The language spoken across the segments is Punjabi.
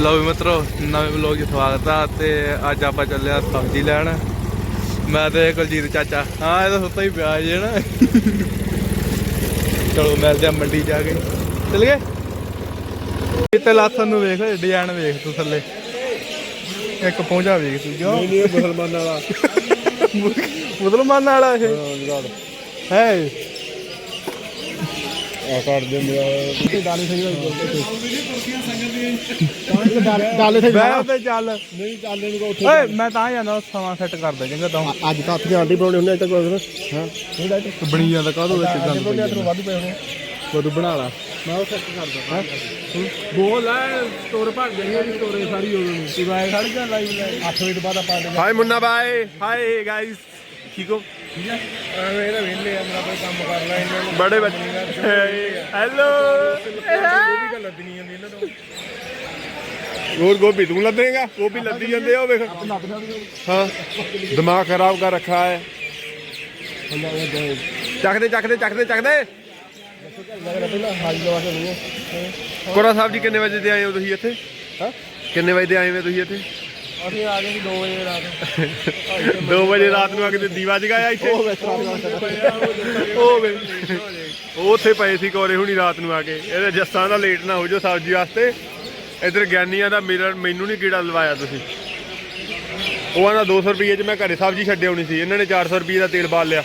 ਲਓ ਵੀ ਮਿੱਤਰੋ ਨਵੇਂ ਵਲੋਗ 'ਚ ਸਵਾਗਤ ਆ ਤੇ ਅੱਜ ਆਪਾਂ ਚੱਲੇ ਆ ਸਬਜ਼ੀ ਲੈਣ। ਮੈਂ ਤੇ ਕੁਲਜੀਤ ਚਾਚਾ। ਹਾਂ ਇਹ ਤਾਂ ਸੁੱਤਾ ਹੀ ਪਿਆ ਜੇ ਨਾ। ਚਲੋ ਮਿਲਦੇ ਆ ਮੰਡੀ ਜਾ ਕੇ। ਚੱਲ ਗਏ? ਕਿਤੇ ਲਾਥਨ ਨੂੰ ਵੇਖ ਡਿਜ਼ਾਈਨ ਵੇਖ ਤੂੰ ਥੱਲੇ। ਇੱਕ ਪਹੁੰਚਾ ਵੇਖ ਤੂੰ ਜੋ। ਨਹੀਂ ਮੁਸਲਮਾਨ ਵਾਲਾ। ਮੁਸਲਮਾਨ ਵਾਲਾ ਇਹ। ਹੈ ਆ ਕੱਢ ਦਿੰਦੇ ਆ। ਡਾਲੇ ਸਹੀ ਡਾਲੇ ਸਹੀ ਬਹਿ ਤੇ ਚੱਲ। ਨਹੀਂ ਚੱਲਦੇ ਨੂੰ ਉੱਥੇ ਓਏ ਮੈਂ ਤਾਂ ਜਾਣਾ ਸਮਾਂ ਸੈੱਟ ਕਰਦਾ ਚੰਗਾ ਤਾਂ ਅੱਜ ਤਾਂ ਹੱਥ ਆਂਟੀ ਬਣਾਉਣੇ ਹੁੰਦੇ ਅੱਜ ਤੱਕ ਹਾਂ। ਤੂੰ ਬਣੀ ਜਾਂਦਾ ਕਾਹਦੋਂ ਵਿੱਚ ਗੰਦ ਪਈ ਜਾਂਦਾ ਵੱਧ ਪਏ ਹੋਣੇ ਕਦੋਂ ਬਣਾ ਲਾ? ਮੈਂ ਉਹ ਸੈੱਟ ਕਰਦਾ ਹਾਂ? ਬੋਲ ਐ ਸਟੋਰ ਭਰ ਜਾਣੀ ਉਹਦੀ ਸਟੋਰੇ ਸਾਰੀ ਉਦੋਂ ਨੂੰ ਤੂੰ ਆਏ ਖੜ ਜਾ ਲਾਈਵ ਲੈ। 8 ਵਜੇ ਬਾਅਦ ਆਪਾਂ ਹਾਈ ਮੁੰਨਾ ਬਾਈ ਹਾਈ ਗਾਇਸ ਠੀਕ ਹੋ? ਐਵੇਂ ਇਹਦਾ ਵੇਲੇ ਆ ਮੇਰਾ ਕੋਈ ਕੰਮ ਕਰ ਲੈ ਇਹਨਾਂ ਨੂੰ। ਬੜੇ ਬੱਚੇ। ਹੈਲੋ। ਵੀ ਗੱਲ ਲੱਦਣੀ ਜਾਂਦੀ ਇਹਨਾਂ ਤੋਂ। ਰੋਜ਼ ਗੋਭੀ ਤੂੰ ਲੱਦੇਗਾ? ਗੋਭੀ ਲੱਦੀ ਜਾਂਦੇ ਆ ਉਹ ਵੇਖ। ਹਾਂ। ਦਿਮਾਗ ਖਰਾਬ ਕਰ ਰੱਖਾ ਹੈ। ਚੱਕਦੇ ਚੱਕਦੇ ਚੱਕਦੇ ਚੱਕਦੇ। ਕੋਰਾ ਸਾਹਿਬ ਜੀ ਕਿੰਨੇ ਵਜੇ ਦੇ ਆਏ ਹੋ ਤੁਸੀਂ ਇੱਥੇ? ਹਾਂ? ਕਿੰਨੇ ਵਜੇ ਆਏ ਹੋ ਤੁਸੀਂ ਇੱਥੇ? ਅਸੀਂ ਆ ਗਏ ਸੀ 2 ਵਜੇ ਰਾਤ 2 ਵਜੇ ਰਾਤ ਨੂੰ ਆ ਕੇ ਤੇ ਦੀਵਾ ਜਗਾਇਆ ਇੱਥੇ। ਉਹ ਉਹ ਵੇ ਉਹ ਉੱਥੇ ਪਏ ਸੀ ਕੋਰੇ ਹੁਣੀ ਰਾਤ ਨੂੰ ਆ ਕੇ। ਇਹਦੇ ਜੱਸਾਂ ਦਾ ਲੇਟ ਨਾ ਹੋ ਜਾਓ ਸਬਜ਼ੀ ਵਾਸਤੇ। ਇਧਰ ਗਿਆਨੀਆਂ ਦਾ ਮੇਰਾ ਮੈਨੂੰ ਨਹੀਂ ਕੀੜਾ ਲਵਾਇਆ ਤੁਸੀਂ। ਉਹ ਆਂਦਾ 200 ਰੁਪਏ 'ਚ ਮੈਂ ਘਰੇ ਸਬਜ਼ੀ ਛੱਡੇ ਆਉਣੀ ਸੀ। ਇਹਨਾਂ ਨੇ 400 ਰੁਪਏ ਦਾ ਤੇਲ ਬਾਲ ਲਿਆ।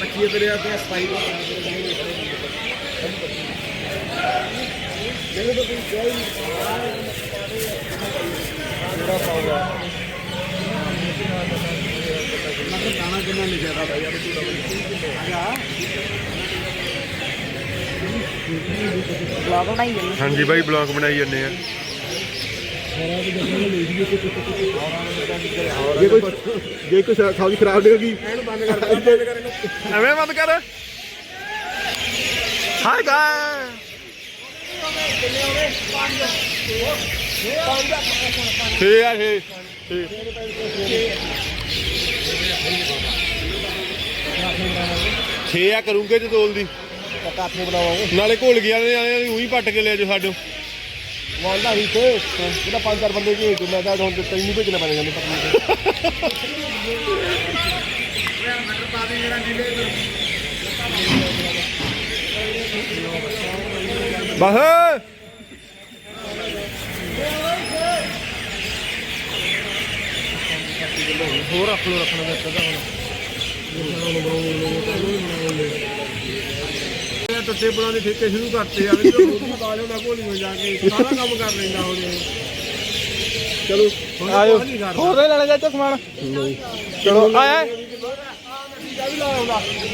ਬੱਚੀ ਤੇਰੇ ਬਲੌਗ ਬਣਾਈ ਜਾਂਦੇ ਹਾਂਜੀ ਬਾਈ ਬਲੌਗ ਬਣਾਈ ਜੰਨੇ ਆ। ਜੇ ਕੋਈ ਜੇ ਕੋਈ ਸਬਜ਼ੀ ਖਰਾਬ ਨਿਕਲਗੀ ਇਹਨੂੰ ਬੰਦ ਕਰ ਬੰਦ ਕਰ ਇਹਨੂੰ। ਐਵੇਂ ਬੰਦ ਕਰ। ਹਾਈ ਗਾਇ ਠੀਕ ਆ ਠੀਕ ਠੀਕ। ਛੇ ਆ ਕਰੂੰਗੇ ਤੇ ਤੋਲ ਦੀ। ਕਾਥੇ ਬਣਾਵਾਂਗੇ ਨਾਲੇ ਘੁਲ ਗਿਆ ਨੇ ਆਲੇ ਉਹੀ ਪੱਟ ਕੇ ਲੈ ਜੋ ਸਾਡੋ। ਵਾਂਦਾ ਵੀ ਤੇ ਇਹਦਾ ਪੰਜ ਚਾਰ ਬੰਦੇ ਭੇਜ ਦਿੰਦਾ ਤਾਂ ਹੁਣ ਤੇ ਤੈਨੂੰ ਭੇਜਣਾ ਪੈਣਾ ਜਾਂਦੇ ਪਤਨੀ ਬਸ ਹੋਰ ਰੱਖ ਲੋ ਰੱਖਣਾ ਵਿੱਚ ਤਾਂ ਹੁਣ। ਟੁੱਟੇ ਪੁਲਾਂ ਦੇ ਠੇਕੇ ਸ਼ੁਰੂ ਕਰਤੇ ਆ ਵੀ ਮੋਦੀ ਪਾ ਲਿਓ ਨਾ ਕੋਲੀ ਹੋ ਜਾ ਕੇ ਸਾਰਾ ਕੰਮ ਕਰ ਲੈਂਦਾ ਹੁਣ ਇਹ। ਚਲੋ ਹੁਣ ਆਇਓ। ਕੁਛ ਨਹੀਂ ਕਰਦਾ। ਹੋਰ ਦੇ ਲੈਣਾ ਚਾਚਾ ਸਮਾਨ? ਚਲੋ ਆਇਆ ਏ।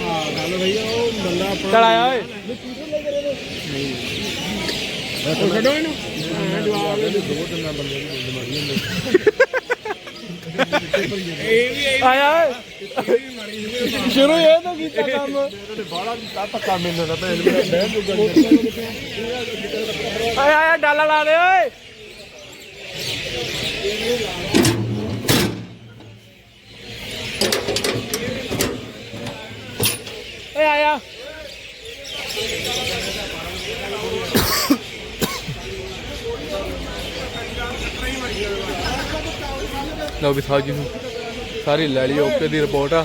ਹਾਂ ਗੱਲ ਭਈ ਉਹ ਬੰਦਾ ਆਪਣਾ ਚੱਲ ਆਇਆ ਓਏ। ਉਹ ਛੱਡੋ ਇਹਨੂੰ ਹਾਂ, ਜਵਾਬ ਦੇ ਦਿਓ। ਦੋ ਤਿੰਨ ਬੰਦੇ ਦੀ ਬਿਮਾਰੀ ਹੁੰਦੀ ਇਹ ਵੀ ਇਹ ਆਇਆ ਸ਼ੁਰੂ ਇਹ ਤੋਂ ਕੀਤਾ ਕੰਮ। ਤੇ ਬਾਹਲਾ ਦਿੱਤਾ ਧੱਕਾ ਮੈਨੂੰ ਤਾਂ ਭੈਣ ਮੇਰਾ ਬਹਿਣ ਜੋਗਾ ਨਹੀਂ ਆਇਆ ਆਇਆ ਡਾਲਾ ਲਾ ਦੇ ਓਏ। ਲਓ ਵੀ ਸਾਜੀ ਨੂੰ ਸਾਰੀ ਲੈ ਲਈ ਓਕੇ ਦੀ ਰਿਪੋਰਟ ਆ।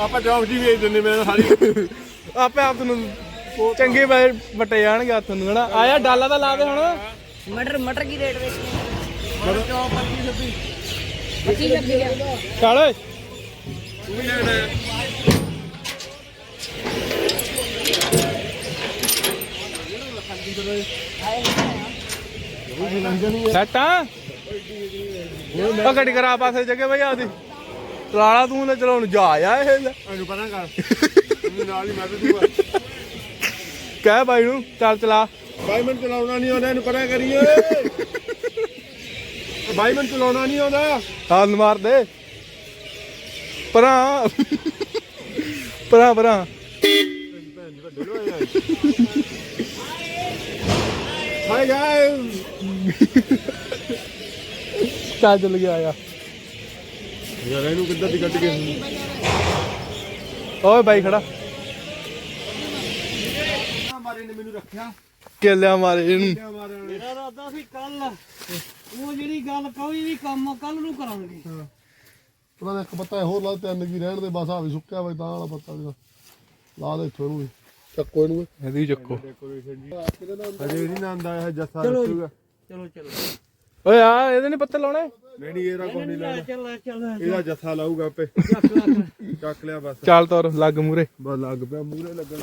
ਆਪਾਂ ਜੌਬ ਜੀ ਵੇਚ ਦਿੰਦੇ ਮੇਰੇ ਸਾਰੀ। ਆਪੇ ਆਪ ਨੂੰ ਚੰਗੇ ਬੈ ਵਟੇ ਜਾਣਗੇ ਹੱਥ ਨੂੰ ਹਨਾ? ਆਇਆ ਡਾਲਾ ਤਾਂ ਲਾ ਦੇ ਹੁਣ। ਮਟਰ ਮਟਰ ਕੀ ਰੇਟ ਵਿੱਚ? ਮਟਰ ਚੌਪ 25 26 26 ਚੱਲ ਓਏ। ਸੈਟ ਆ? ਉਹ ਗੱਡੀ ਕਰਾ ਪਾਸੇ ਜਗੇ ਬਈ ਆਦੀ ਲਾਲਾ ਤੂੰ ਲੈ ਚਲਾਉਣ ਜਾ ਆ ਇਹ ਲੈ। ਇਹਨੂੰ ਪਤਾ ਕਰ। ਇਹਨੂੰ ਨਾਲ ਹੀ ਮੈਂ ਤੇ ਦੂਆ ਕਹਿ ਬਾਈ ਨੂੰ ਚੱਲ ਚਲਾ। ਬਾਈ ਮੈਨੂੰ ਚਲਾਉਣਾ ਨਹੀਂ ਆਉਂਦਾ ਇਹਨੂੰ ਪਤਾ ਕਰੀਏ। ਬਾਈ ਮੈਨੂੰ ਚਲਾਉਣਾ ਨਹੀਂ ਆਉਂਦਾ। ਹਾਲ ਮਾਰ ਦੇ। ਪਰਾਂ। ਪਰਾਂ ਪਰਾਂ। ਹਾਏ ਗਾਇਸ ਚੱਲ ਚੱਲ ਗਿਆ ਆ। ਯਾਰ ਇਹਨੂੰ ਕਿੱਦਾਂ ਦੀ ਕੱਢ ਕੇ ਓਏ ਬਾਈ ਖੜਾ। ਮਾਰੇ ਨੇ ਮੈਨੂੰ ਰੱਖਿਆ। ਕੇਲਿਆਂ ਮਾਰੇ ਇਹਨੂੰ। ਮੇਰਾ ਇਰਾਦਾ ਸੀ ਕੱਲ ਉਹ ਜਿਹੜੀ ਗੱਲ ਕੋਈ ਵੀ ਕੰਮ ਕੱਲ ਨੂੰ ਕਰਾਂਗੇ। ਉਹਨਾਂ ਦਾ ਇੱਕ ਪੱਤਾ ਹੋਰ ਲਾ ਤਿੰਨ ਕੀ ਰਹਿਣ ਦੇ ਬਸ ਆ ਵੀ ਸੁੱਕਿਆ ਵਾ ਤਾਂ ਵਾਲਾ ਪੱਤਾ ਵੀ ਲਾ ਦੇ ਇੱਥੋਂ ਇਹਨੂੰ ਵੀ। ਚੱਕੋ ਇਹਨੂੰ ਵੀ। ਇਹਦੀ ਚੱਕੋ। ਅਜੇ ਨਹੀਂ ਨੰਦ ਆਇਆ ਜੱਸਾ ਚਲੋ ਚਲੋ ਚਲੋ। ਓਏ ਆ ਇਹਦੇ ਨਹੀਂ ਪੱਤੇ ਲਾਉਣੇ? ਨਹੀਂ ਨਹੀਂ ਇਹਦਾ ਕੋਈ ਨਹੀਂ ਲੈ ਲੈਣਾ ਚੱਲ ਲੈ ਚੱਲ। ਇਹਦਾ ਜੱਸਾ ਲਾਊਗਾ ਆਪੇ। ਚੱਕ ਲਿਆ ਬਸ। ਚੱਲ ਤੋਰ ਲੱਗ ਮੂਰੇ ਬਸ ਲੱਗ ਪਿਆ ਮੂਹਰੇ ਲੱਗਣ।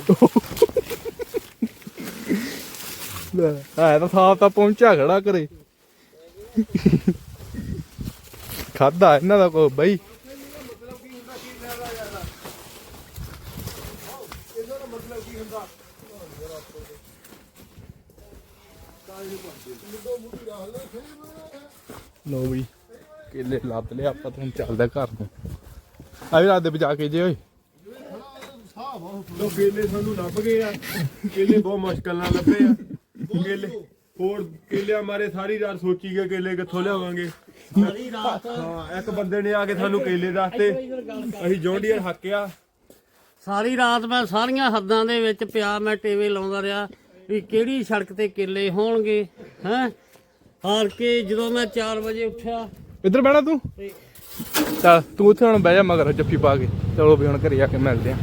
ਹੈ ਤਾਂ ਸਾਫ਼ ਤਾਂ ਪਹੁੰਚਿਆ ਖੜਾ ਕਰੇ ਖਾਦਾ ਇਹਨਾਂ ਦਾ ਕੋ ਬਈ? ਲੋ ਵੀ ਕੇਲੇ ਲੱਦ ਲਿਆ ਆਪਾਂ ਤਾਂ ਹੁਣ ਚੱਲਦਾ ਘਰ ਨੂੰ। ਆ ਵੀ ਰਾਤ ਦੇ ਬਚਾ ਕੇ ਜੇ ਓਏ। ਲੋ ਕੇਲੇ ਸਾਨੂੰ ਲੱਭ ਗਏ ਆ। ਕੇਲੇ ਬਹੁਤ ਮੁਸ਼ਕਲ ਨਾਲ ਲੱਭੇ ਆ। ਕੇਲੇ ਹੋਰ ਕੇਲਿਆਂ ਮਾਰੇ ਸਾਰੀ ਰਾਤ ਸੋਚੀ ਗਏ ਕੇਲੇ ਕਿੱਥੋਂ ਲਿਆਵਾਂਗੇ। ਸਾਰੀ ਰਾਤ ਹਾਂ ਇੱਕ ਬੰਦੇ ਨੇ ਆ ਕੇ ਸਾਨੂੰ ਕੇਲੇ ਦੱਸਤੇ। ਅਸੀਂ ਜੌਂਡੀਅਰ ਹੱਕਿਆ ਸਾਰੀ ਰਾਤ ਮੈਂ ਸਾਰੀਆਂ ਹੱਦਾਂ ਦੇ ਵਿੱਚ ਪਿਆ ਮੈਂ ਟੇਵੇ ਲਾਉਂਦਾ ਰਿਹਾ। ਵੀ ਕਿਹੜੀ ਸੜਕ ਤੇ ਕੇਲੇ ਹੋਣਗੇ ਹੈ? ਹਾਰ ਕੇ ਜਦੋਂ ਮੈਂ 4 ਵਜੇ ਉੱਠਿਆ ਇੱਧਰ ਬਹਿਣਾ ਤੂੰ? ਤੇ ਚੱਲ ਤੂੰ ਉੱਥੇ ਹੁਣ ਬਹਿ ਜਾ ਮਗਰ ਜੱਫੀ ਪਾ ਕੇ। ਚਲੋ ਵੀ ਹੁਣ ਘਰੇ ਆ ਕੇ ਮਿਲਦੇ ਆ।